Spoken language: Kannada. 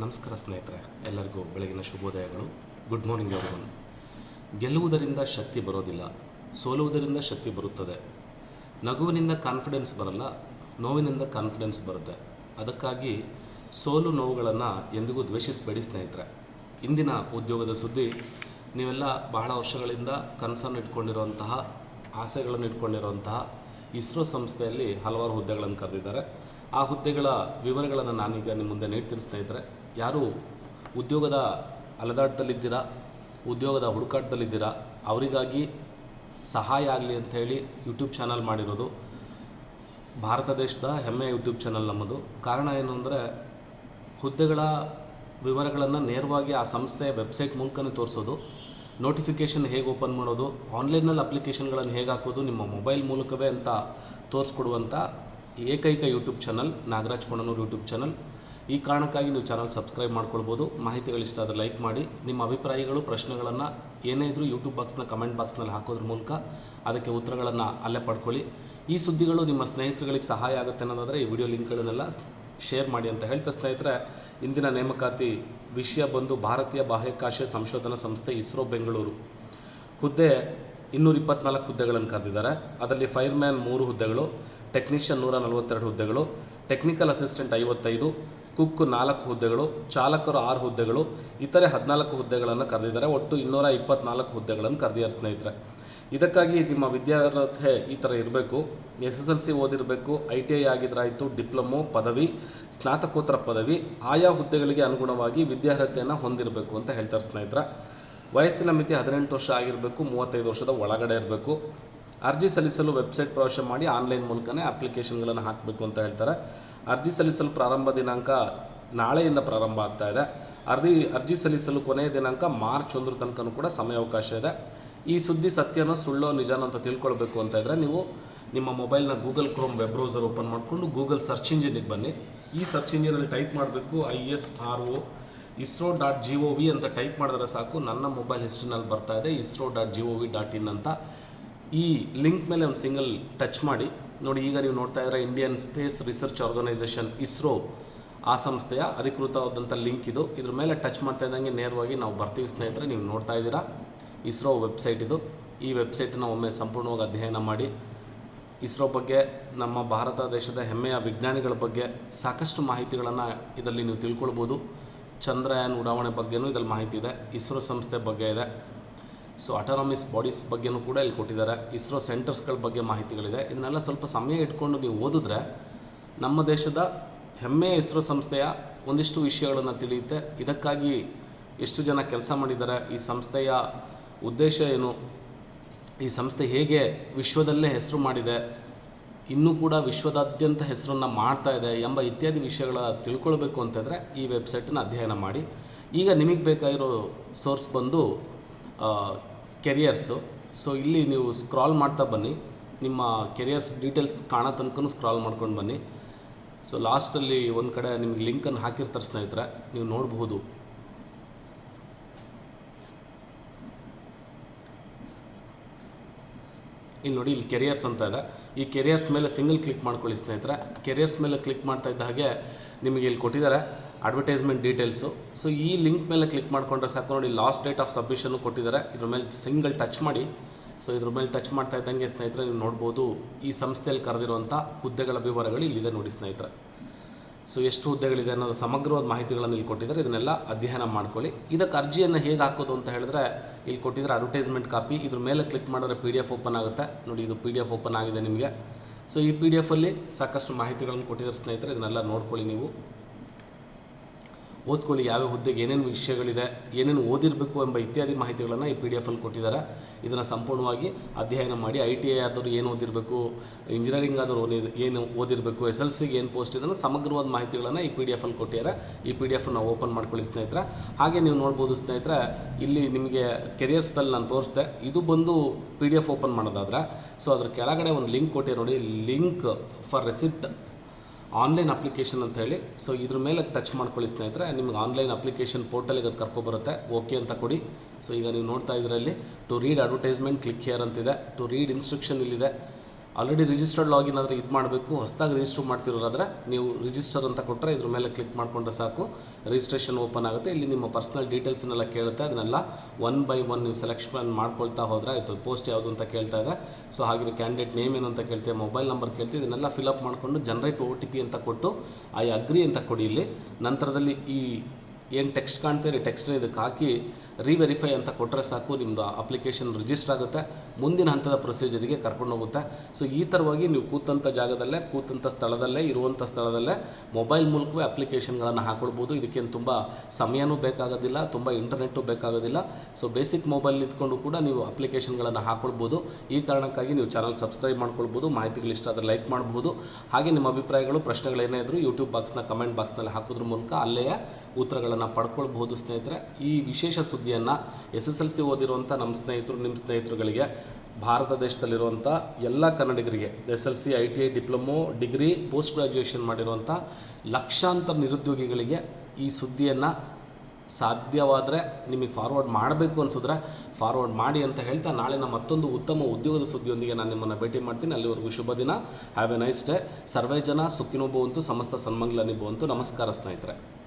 ನಮಸ್ಕಾರ ಸ್ನೇಹಿತರೆ, ಎಲ್ಲರಿಗೂ ಬೆಳಗಿನ ಶುಭೋದಯಗಳು. ಗುಡ್ ಮಾರ್ನಿಂಗ್ ಎವ್ರಿವನ್ ಗೆಲ್ಲುವುದರಿಂದ ಶಕ್ತಿ ಬರೋದಿಲ್ಲ, ಸೋಲುವುದರಿಂದ ಶಕ್ತಿ ಬರುತ್ತದೆ. ನಗುವಿನಿಂದ ಕಾನ್ಫಿಡೆನ್ಸ್ ಬರಲ್ಲ, ನೋವಿನಿಂದ ಕಾನ್ಫಿಡೆನ್ಸ್ ಬರುತ್ತೆ. ಅದಕ್ಕಾಗಿ ಸೋಲು ನೋವುಗಳನ್ನು ಎಂದಿಗೂ ದ್ವೇಷಿಸಬೇಡಿ ಸ್ನೇಹಿತರೆ. ಇಂದಿನ ಉದ್ಯೋಗದ ಸುದ್ದಿ, ನೀವೆಲ್ಲ ಬಹಳ ವರ್ಷಗಳಿಂದ ಕನಸನ್ನು ಇಟ್ಕೊಂಡಿರುವಂತಹ, ಆಸೆಗಳನ್ನು ಇಟ್ಕೊಂಡಿರುವಂತಹ ಇಸ್ರೋ ಸಂಸ್ಥೆಯಲ್ಲಿ ಹಲವಾರು ಹುದ್ದೆಗಳನ್ನು ಕರೆದಿದ್ದಾರೆ. ಆ ಹುದ್ದೆಗಳ ವಿವರಗಳನ್ನು ನಾನೀಗ ನಿಮ್ಮ ಮುಂದೆ ನೀಡ್ತೀನಿ ಸ್ನೇಹಿತರೆ. ಯಾರು ಉದ್ಯೋಗದ ಅಲೆದಾಟದಲ್ಲಿದ್ದೀರಾ, ಉದ್ಯೋಗದ ಹುಡುಕಾಟದಲ್ಲಿದ್ದೀರಾ, ಅವರಿಗಾಗಿ ಸಹಾಯ ಆಗಲಿ ಅಂತ ಹೇಳಿ ಯೂಟ್ಯೂಬ್ ಚಾನಲ್ ಮಾಡಿರೋದು. ಭಾರತ ದೇಶದ ಹೆಮ್ಮೆಯ ಯೂಟ್ಯೂಬ್ ಚಾನಲ್ ನಮ್ಮದು. ಕಾರಣ ಏನು ಅಂದರೆ, ಹುದ್ದೆಗಳ ವಿವರಗಳನ್ನು ನೇರವಾಗಿ ಆ ಸಂಸ್ಥೆಯ ವೆಬ್ಸೈಟ್ ಮೂಲಕನೇ ತೋರಿಸೋದು. ನೋಟಿಫಿಕೇಷನ್ ಹೇಗೆ ಓಪನ್ ಮಾಡೋದು ಆನ್ಲೈನಲ್ಲಿ ಅಪ್ಲಿಕೇಶನ್ಗಳನ್ನು ಹೇಗೆ ಹಾಕೋದು, ನಿಮ್ಮ ಮೊಬೈಲ್ ಮೂಲಕವೇ ಅಂತ ತೋರಿಸ್ಕೊಡುವಂಥ ಏಕೈಕ YouTube channel Nagaraj Konanur YouTube channel ಈ ಕಾರಣಕ್ಕಾಗಿ ನೀವು ಚಾನಲ್ ಸಬ್ಸ್ಕ್ರೈಬ್ ಮಾಡ್ಕೊಳ್ಬೋದು. ಮಾಹಿತಿಗಳಿಷ್ಟ ಆದರೆ ಲೈಕ್ ಮಾಡಿ. ನಿಮ್ಮ ಅಭಿಪ್ರಾಯಗಳು, ಪ್ರಶ್ನೆಗಳನ್ನು ಏನೇ ಇದ್ದರೂ ಯೂಟ್ಯೂಬ್ ಬಾಕ್ಸ್ನ ಕಮೆಂಟ್ ಬಾಕ್ಸ್ನಲ್ಲಿ ಹಾಕೋದ್ರ ಮೂಲಕ ಅದಕ್ಕೆ ಉತ್ತರಗಳನ್ನು ಅಲ್ಲೇ ಪಡ್ಕೊಳ್ಳಿ. ಈ ಸುದ್ದಿಗಳು ನಿಮ್ಮ ಸ್ನೇಹಿತರುಗಳಿಗೆ ಸಹಾಯ ಆಗುತ್ತೆ ಅನ್ನೋದಾದರೆ ಈ ವಿಡಿಯೋ ಲಿಂಕ್ಗಳನ್ನೆಲ್ಲ ಶೇರ್ ಮಾಡಿ ಅಂತ ಹೇಳ್ತಾ ಸ್ನೇಹಿತರೆ, ಇಂದಿನ ನೇಮಕಾತಿ ವಿಷಯ ಬಂದು ಭಾರತೀಯ ಬಾಹ್ಯಾಕಾಶ ಸಂಶೋಧನಾ ಸಂಸ್ಥೆ ಇಸ್ರೋ, ಬೆಂಗಳೂರು. ಹುದ್ದೆ ಇನ್ನೂರ ಇಪ್ಪತ್ನಾಲ್ಕು ಹುದ್ದೆಗಳನ್ನು ಕರೆದಿದ್ದಾರೆ. ಅದರಲ್ಲಿ ಫೈರ್ಮ್ಯಾನ್ ಮೂರು ಹುದ್ದೆಗಳು ಟೆಕ್ನಿಷಿಯನ್ ನೂರ ನಲವತ್ತೆರಡು ಹುದ್ದೆಗಳು ಟೆಕ್ನಿಕಲ್ ಅಸಿಸ್ಟೆಂಟ್ ಐವತ್ತೈದು ಕುಕ್ ನಾಲ್ಕು ಹುದ್ದೆಗಳು, ಚಾಲಕರು ಆರು ಹುದ್ದೆಗಳು, ಇತರೆ ಹದಿನಾಲ್ಕು ಹುದ್ದೆಗಳನ್ನು ಕರೆದಿದ್ದಾರೆ. ಒಟ್ಟು ಇನ್ನೂರ ಇಪ್ಪತ್ನಾಲ್ಕು ಹುದ್ದೆಗಳನ್ನು ಕರೆದಿದ್ದಾರೆ ಸ್ನೇಹಿತರೆ. ಇದಕ್ಕಾಗಿ ನಿಮ್ಮ ವಿದ್ಯಾರ್ಹತೆ ಈ ಥರ ಇರಬೇಕು. ಎಸ್ ಎಸ್ ಎಲ್ ಸಿ ಓದಿರಬೇಕು, ಐ ಟಿ ಐ ಆಗಿದ್ರಾಯಿತು, ಡಿಪ್ಲೊಮೊ ಪದವಿ, ಸ್ನಾತಕೋತ್ತರ ಪದವಿ, ಆಯಾ ಹುದ್ದೆಗಳಿಗೆ ಅನುಗುಣವಾಗಿ ವಿದ್ಯಾರ್ಹತೆಯನ್ನು ಹೊಂದಿರಬೇಕು ಅಂತ ಹೇಳ್ತಾರೆ ಸ್ನೇಹಿತರೆ. ವಯಸ್ಸಿನ ಮಿತಿ ಹದಿನೆಂಟು ವರ್ಷ ಆಗಿರಬೇಕು, ಮೂವತ್ತೈದು ವರ್ಷದ ಒಳಗಡೆ ಇರಬೇಕು. ಅರ್ಜಿ ಸಲ್ಲಿಸಲು ವೆಬ್ಸೈಟ್ ಪ್ರವೇಶ ಮಾಡಿ ಆನ್ಲೈನ್ ಮೂಲಕನೇ ಅಪ್ಲಿಕೇಶನ್ಗಳನ್ನು ಹಾಕಬೇಕು ಅಂತ ಹೇಳ್ತಾರೆ. ಅರ್ಜಿ ಸಲ್ಲಿಸಲು ಪ್ರಾರಂಭ ದಿನಾಂಕ ನಾಳೆಯಿಂದ ಪ್ರಾರಂಭ ಆಗ್ತಾ ಇದೆ. ಅರ್ಜಿ ಅರ್ಜಿ ಸಲ್ಲಿಸಲು ಕೊನೆಯ ದಿನಾಂಕ ಮಾರ್ಚ್ ಒಂದರ ತನಕನೂ ಕೂಡ ಸಮಯಾವಕಾಶ ಇದೆ. ಈ ಸುದ್ದಿ ಸತ್ಯನೋ ಸುಳ್ಳೋ ನಿಜಾನೋ ಅಂತ ತಿಳ್ಕೊಳ್ಬೇಕು ಅಂತ ಇದ್ದರೆ ನೀವು ನಿಮ್ಮ ಮೊಬೈಲ್ನ Google Chrome web browser open ಮಾಡಿಕೊಂಡು ಗೂಗಲ್ ಸರ್ಚ್ ಇಂಜಿನಿಗೆ ಬನ್ನಿ. ಈ ಸರ್ಚ್ ಇಂಜಿನಲ್ಲಿ ಟೈಪ್ ಮಾಡಬೇಕು I S R O ISRO dot G O V ಅಂತ ಟೈಪ್ ಮಾಡಿದ್ರೆ ಸಾಕು. ನನ್ನ ಮೊಬೈಲ್ ಹಿಸ್ಟ್ರಿನಲ್ಲಿ ಬರ್ತಾ ಇದೆ. ISRO dot G O V dot in ಅಂತ ಈ ಲಿಂಕ್ ಮೇಲೆ ಒಂದು ಸಿಂಗಲ್ ಟಚ್ ಮಾಡಿ. ನೋಡಿ, ಈಗ ನೀವು ನೋಡ್ತಾ ಇದ್ರೆ Indian space research organisation ISRO ಆ ಸಂಸ್ಥೆಯ ಅಧಿಕೃತವಾದಂಥ ಲಿಂಕ್ ಇದು. ಇದ್ರ ಮೇಲೆ ಟಚ್ ಮಾಡ್ತಾ ಇದ್ದಂಗೆ ನೇರವಾಗಿ ನಾವು ಬರ್ತೀವಿ ಸ್ನೇಹಿತರೆ, ನೀವು ನೋಡ್ತಾ ಇದ್ದೀರಾ. ಇಸ್ರೋ ವೆಬ್ಸೈಟ್ ಇದು. ಈ ವೆಬ್ಸೈಟನ್ನು ಒಮ್ಮೆ ಸಂಪೂರ್ಣವಾಗಿ ಅಧ್ಯಯನ ಮಾಡಿ. ಇಸ್ರೋ ಬಗ್ಗೆ, ನಮ್ಮ ಭಾರತ ದೇಶದ ಹೆಮ್ಮೆಯ ವಿಜ್ಞಾನಿಗಳ ಬಗ್ಗೆ ಸಾಕಷ್ಟು ಮಾಹಿತಿಗಳನ್ನು ಇದರಲ್ಲಿ ನೀವು ತಿಳ್ಕೊಳ್ಬೋದು. ಚಂದ್ರಯಾನ್ ಉಡಾವಣೆ ಬಗ್ಗೆನೂ ಇದರಲ್ಲಿ ಮಾಹಿತಿ ಇದೆ. ಇಸ್ರೋ ಸಂಸ್ಥೆ ಬಗ್ಗೆ ಇದೆ. ಸೊ ಅಟಾನಮಿಸ್ ಬಾಡೀಸ್ ಬಗ್ಗೆನೂ ಕೂಡ ಇಲ್ಲಿ ಕೊಟ್ಟಿದ್ದಾರೆ. ಇಸ್ರೋ ಸೆಂಟರ್ಸ್ಗಳ ಬಗ್ಗೆ ಮಾಹಿತಿಗಳಿದೆ. ಇದನ್ನೆಲ್ಲ ಸ್ವಲ್ಪ ಸಮಯ ಇಟ್ಕೊಂಡು ನೀವು ಓದಿದ್ರೆ ನಮ್ಮ ದೇಶದ ಹೆಮ್ಮೆಯ ಇಸ್ರೋ ಸಂಸ್ಥೆಯ ಒಂದಿಷ್ಟು ವಿಷಯಗಳನ್ನು ತಿಳಿಯುತ್ತೆ. ಇದಕ್ಕಾಗಿ ಎಷ್ಟು ಜನ ಕೆಲಸ ಮಾಡಿದ್ದಾರೆ, ಈ ಸಂಸ್ಥೆಯ ಉದ್ದೇಶ ಏನು, ಈ ಸಂಸ್ಥೆ ಹೇಗೆ ವಿಶ್ವದಲ್ಲೇ ಹೆಸರು ಮಾಡಿದೆ, ಇನ್ನೂ ಕೂಡ ವಿಶ್ವದಾದ್ಯಂತ ಹೆಸರನ್ನು ಮಾಡ್ತಾ ಇದೆ ಎಂಬ ಇತ್ಯಾದಿ ವಿಷಯಗಳ ತಿಳ್ಕೊಳ್ಬೇಕು ಅಂತಂದರೆ ಈ ವೆಬ್ಸೈಟನ್ನು ಅಧ್ಯಯನ ಮಾಡಿ. ಈಗ ನಿಮಗೆ ಬೇಕಾಗಿರೋ ಸೋರ್ಸ್ ಬಂದು ಕೆರಿಯರ್ಸು ಸೊ ಇಲ್ಲಿ ನೀವು ಸ್ಕ್ರಾಲ್ ಮಾಡ್ತಾ ಬನ್ನಿ. ನಿಮ್ಮ ಕೆರಿಯರ್ಸ್ ಡೀಟೇಲ್ಸ್ ಕಾಣೋ ತನಕ ಸ್ಕ್ರಾಲ್ ಮಾಡ್ಕೊಂಡು ಬನ್ನಿ. ಸೊ ಲಾಸ್ಟಲ್ಲಿ ಒಂದು ಕಡೆ ನಿಮಗೆ ಲಿಂಕನ್ನು ಹಾಕಿರ್ತಾರೆ ಸ್ನೇಹಿತರೆ. ನೀವು ನೋಡಬಹುದು. ಇಲ್ಲಿ ನೋಡಿ, ಇಲ್ಲಿ ಕೆರಿಯರ್ಸ್ ಅಂತ ಇದೆ. ಈ ಕೆರಿಯರ್ಸ್ ಮೇಲೆ ಸಿಂಗಲ್ ಕ್ಲಿಕ್ ಮಾಡ್ಕೊಳ್ಳಿ ಸ್ನೇಹಿತರೆ. ಕೆರಿಯರ್ಸ್ ಮೇಲೆ ಕ್ಲಿಕ್ ಮಾಡ್ತಾ ಇದ್ದ ಹಾಗೆ ನಿಮಗೆ ಇಲ್ಲಿ ಕೊಟ್ಟಿದ್ದಾರೆ. ಅಡ್ವರ್ಟೈಸ್ಮೆಂಟ್ ಡೀಟೇಲ್ಸು ಸೊ ಈ ಲಿಂಕ್ ಮೇಲೆ ಕ್ಲಿಕ್ ಮಾಡ್ಕೊಂಡ್ರೆ ಸಾಕು ನೋಡಿ ಲಾಸ್ಟ್ ಡೇಟ್ ಆಫ್ ಸಬ್ಮಿಷನ್ನು ಕೊಟ್ಟಿದ್ದಾರೆ. ಇದ್ರ ಮೇಲೆ ಸಿಂಗಲ್ ಟಚ್ ಮಾಡಿ. ಸೊ ಇದ್ರ ಮೇಲೆ ಟಚ್ ಮಾಡ್ತಾ ಇದ್ದಂಗೆ ಸ್ನೇಹಿತರೆ, ನೀವು ನೋಡ್ಬೋದು, ಈ ಸಂಸ್ಥೆಯಲ್ಲಿ ಕರೆದಿರುವಂಥ ಹುದ್ದೆಗಳ ವಿವರಗಳು ಇಲ್ಲಿದೆ ನೋಡಿ ಸ್ನೇಹಿತರೆ. ಸೊ ಎಷ್ಟು ಹುದ್ದೆಗಳಿದೆ ಅನ್ನೋದು ಸಮಗ್ರವಾದ ಮಾಹಿತಿಗಳನ್ನು ಇಲ್ಲಿ ಕೊಟ್ಟಿದ್ದಾರೆ. ಇದನ್ನೆಲ್ಲ ಅಧ್ಯಯನ ಮಾಡ್ಕೊಳ್ಳಿ. ಇದಕ್ಕೆ ಅರ್ಜಿಯನ್ನು ಹೇಗೆ ಹಾಕೋದು ಅಂತ ಹೇಳಿದ್ರೆ, ಇಲ್ಲಿ ಕೊಟ್ಟಿದ್ರೆ ಅಡ್ವರ್ಟೈಸ್ಮೆಂಟ್ ಕಾಪಿ ಇದ್ರ ಮೇಲೆ ಕ್ಲಿಕ್ ಮಾಡಿದ್ರೆ ಪಿ ಡಿ ಎಫ್ ಓಪನ್ ಆಗುತ್ತೆ. ನೋಡಿ, ಇದು ಪಿ ಡಿ ಎಫ್ ಓಪನ್ ಆಗಿದೆ ನಿಮಗೆ. ಸೊ ಈ ಪಿ ಡಿ ಎಫಲ್ಲಿ ಸಾಕಷ್ಟು ಮಾಹಿತಿಗಳನ್ನು ಕೊಟ್ಟಿದ್ದಾರೆ ಸ್ನೇಹಿತರೆ. ಇದನ್ನೆಲ್ಲ ನೋಡ್ಕೊಳ್ಳಿ ನೀವು. ಓದ್ಕೊಳ್ಳಿ ಯಾವ ಹುದ್ದೆಗೆ ಏನೇನು ವಿಷಯಗಳಿದೆ, ಏನೇನು ಓದಿರಬೇಕು ಎಂಬ ಇತ್ಯಾದಿ ಮಾಹಿತಿಗಳನ್ನು ಈ ಪಿ ಡಿ ಎಫಲ್ಲಿ ಕೊಟ್ಟಿದ್ದಾರೆ. ಇದನ್ನು ಸಂಪೂರ್ಣವಾಗಿ ಅಧ್ಯಯನ ಮಾಡಿ ಐ ಟಿ ಐ ಆದವರು ಏನು ಓದಿರಬೇಕು ಇಂಜಿನಿಯರಿಂಗ್ ಆದವರು ಏನು ಓದಿರಬೇಕು ಎಸ್ ಎಲ್ ಸಿಗೆ ಏನು ಪೋಸ್ಟ್ ಇದನ್ನು ಸಮಗ್ರವಾದ ಮಾಹಿತಿಗಳನ್ನು ಈ ಪಿ ಡಿ ಎಫಲ್ಲಿ ಕೊಟ್ಟಿದ್ದಾರೆ. ಈ ಪಿ ಡಿ ಎಫನ್ನು ಓಪನ್ ಮಾಡ್ಕೊಳ್ಳಿ ಸ್ನೇಹಿತರ. ಹಾಗೆ ನೀವು ನೋಡ್ಬೋದು ಸ್ನೇಹಿತರ, ಇಲ್ಲಿ ನಿಮಗೆ ಕೆರಿಯರ್ಸ್ದಲ್ಲಿ ನಾನು ತೋರಿಸ್ದೆ. ಇದು ಬಂದು ಪಿ ಡಿ ಎಫ್ ಓಪನ್ ಮಾಡೋದಾದ್ರೆ ಸೊ ಅದ್ರ ಕೆಳಗಡೆ ಒಂದು ಲಿಂಕ್ ಕೊಟ್ಟಿದೆ ನೋಡಿ link for receipt online application ಅಂತ ಹೇಳಿ, ಸೊ ಇದ್ರ ಮೇಲೆ ಟಚ್ ಮಾಡ್ಕೊಳ್ಳಿ ಸ್ನೇಹಿತರೆ. ನಿಮ್ಗೆ ಆನ್ಲೈನ್ ಅಪ್ಲಿಕೇಶನ್ ಪೋರ್ಟಲಿಗೆ ಅದು ಕರ್ಕೊಬರುತ್ತೆ. ಓಕೆ ಅಂತ ಕೊಡಿ. ಸೊ ಈಗ ನೀವು ನೋಡ್ತಾ ಇದರಲ್ಲಿ to read advertisement click here ಅಂತಿದೆ. ಟು ರೀಡ್ ಇನ್ಸ್ಟ್ರಕ್ಷನ್ ಇಲ್ಲಿದೆ. ಆಲ್ರೆಡಿ ರಿಜಿಸ್ಟರ್ಡ್ ಲಾಗಿನ್ ಆದರೆ ಇದು ಮಾಡಬೇಕು. ಹೊಸದಾಗಿ ರಿಜಿಸ್ಟರ್ ಮಾಡ್ತಿರೋದಾದರೆ ನೀವು ರಿಜಿಸ್ಟರ್ ಅಂತ ಕೊಟ್ಟರೆ ಇದ್ರ ಮೇಲೆ ಕ್ಲಿಕ್ ಮಾಡಿಕೊಂಡ್ರೆ ಸಾಕು. ರಿಜಿಸ್ಟ್ರೇಷನ್ ಓಪನ್ ಆಗುತ್ತೆ. ಇಲ್ಲಿ ನಿಮ್ಮ ಪರ್ಸ್ನಲ್ ಡೀಟೇಲ್ಸ್ನೆಲ್ಲ ಕೇಳುತ್ತೆ. ಅದನ್ನೆಲ್ಲ ಒನ್ ಬೈ ಒನ್ ನೀವು ಸೆಲೆಕ್ಷನ್ ಮಾಡ್ಕೊಳ್ತಾ ಹೋದರೆ ಆಯಿತು. ಪೋಸ್ಟ್ ಯಾವುದು ಅಂತ ಕೇಳ್ತಾ ಇದೆ. ಸೊ ಹಾಗೆ ಕ್ಯಾಂಡಿಡೇಟ್ ನೇಮ್ ಏನು ಅಂತ ಕೇಳ್ತೀವಿ ಮೊಬೈಲ್ ನಂಬರ್ ಕೇಳ್ತೀವಿ ಇದನ್ನೆಲ್ಲ ಫಿಲಪ್ ಮಾಡಿಕೊಂಡು ಜನ್ರೇಟ್ ಒ ಟಿ ಪಿ ಅಂತ ಕೊಟ್ಟು ಐ ಅಗ್ರಿ ಅಂತ ಕೊಡಿ ಇಲ್ಲಿ. ನಂತರದಲ್ಲಿ ಈ ಏನು ಟೆಕ್ಸ್ಟ್ ಕಾಣ್ತೀರಿ? ಟೆಕ್ಸ್ಟ್ನ ಇದಕ್ಕೆ ಹಾಕಿ ರಿವೆರಿಫೈ ಅಂತ ಕೊಟ್ಟರೆ ಸಾಕು ನಿಮ್ಮದು ಅಪ್ಲಿಕೇಶನ್ ರಿಜಿಸ್ಟರ್ ಆಗುತ್ತೆ. ಮುಂದಿನ ಹಂತದ ಪ್ರೊಸೀಜರಿಗೆ ಕರ್ಕೊಂಡು ಹೋಗುತ್ತೆ. ಸೊ ಈ ಥರವಾಗಿ ನೀವು ಕೂತಂಥ ಜಾಗದಲ್ಲೇ ಕೂತಂಥ ಸ್ಥಳದಲ್ಲೇ ಇರುವಂಥ ಸ್ಥಳದಲ್ಲೇ ಮೊಬೈಲ್ ಮೂಲಕವೇ ಅಪ್ಲಿಕೇಶನ್ಗಳನ್ನು ಹಾಕೊಳ್ಬೋದು ಇದಕ್ಕೇನು ತುಂಬ ಸಮಯನೂ ಬೇಕಾಗೋದಿಲ್ಲ, ತುಂಬ ಇಂಟರ್ನೆಟ್ಟು ಬೇಕಾಗೋದಿಲ್ಲ. ಸೊ ಬೇಸಿಕ್ ಮೊಬೈಲ್ ನಿಂತ್ಕೊಂಡು ಕೂಡ ನೀವು ಅಪ್ಲಿಕೇಶನ್ಗಳನ್ನು ಹಾಕೊಳ್ಬೋದು. ಈ ಕಾರಣಕ್ಕಾಗಿ ನೀವು ಚಾನಲ್ ಸಬ್ಸ್ಕ್ರೈಬ್ ಮಾಡ್ಕೊಳ್ಬೋದು. ಮಾಹಿತಿಗಳು ಇಷ್ಟ ಆದರೆ ಲೈಕ್ ಮಾಡ್ಬೋದು. ಹಾಗೆ ನಿಮ್ಮ ಅಭಿಪ್ರಾಯಗಳು ಪ್ರಶ್ನೆಗಳೇನೇ ಇದ್ದರೂ ಯೂಟ್ಯೂಬ್ ಬಾಕ್ಸ್ನ ಕಮೆಂಟ್ ಬಾಕ್ಸ್ನಲ್ಲಿ ಹಾಕೋದ್ರ ಮೂಲಕ ಅಲ್ಲೇ ಉತ್ತರಗಳನ್ನು ಪಡ್ಕೊಳ್ಬಹುದು ಸ್ನೇಹಿತರೆ. ಈ ವಿಶೇಷ ಸುದ್ದಿಯನ್ನು ಎಸ್ ಎಸ್ ಎಲ್ ಸಿ ಓದಿರುವಂಥ ನಮ್ಮ ಸ್ನೇಹಿತರು ನಿಮ್ಮ ಸ್ನೇಹಿತರುಗಳಿಗೆ ಭಾರತ ದೇಶದಲ್ಲಿರುವಂಥ ಎಲ್ಲ ಕನ್ನಡಿಗರಿಗೆ S L C I T I diploma, degree, post graduation ಮಾಡಿರುವಂಥ ಲಕ್ಷಾಂತರ ನಿರುದ್ಯೋಗಿಗಳಿಗೆ ಈ ಸುದ್ದಿಯನ್ನು ಸಾಧ್ಯವಾದರೆ ನಿಮಗೆ ಫಾರ್ವರ್ಡ್ ಮಾಡಬೇಕು ಅನಿಸಿದ್ರೆ ಫಾರ್ವರ್ಡ್ ಮಾಡಿ ಅಂತ ಹೇಳ್ತಾ ನಾಳೆ ನಮ್ಮ ಮತ್ತೊಂದು ಉತ್ತಮ ಉದ್ಯೋಗದ ಸುದ್ದಿಯೊಂದಿಗೆ ನಾನು ನಿಮ್ಮನ್ನು ಭೇಟಿ ಮಾಡ್ತೀನಿ. ಅಲ್ಲಿವರೆಗೂ ಶುಭ ದಿನ. ಹ್ಯಾವ್ ಎ ನೈಸ್ ಡೇ ಸರ್ವೇ ಜನ ಸುಖಿನೋಭವಂತು, ಸಮಸ್ತ ಸನ್ಮಂಗ್ಲನಿಭವಂತು ನಮಸ್ಕಾರ ಸ್ನೇಹಿತರೆ.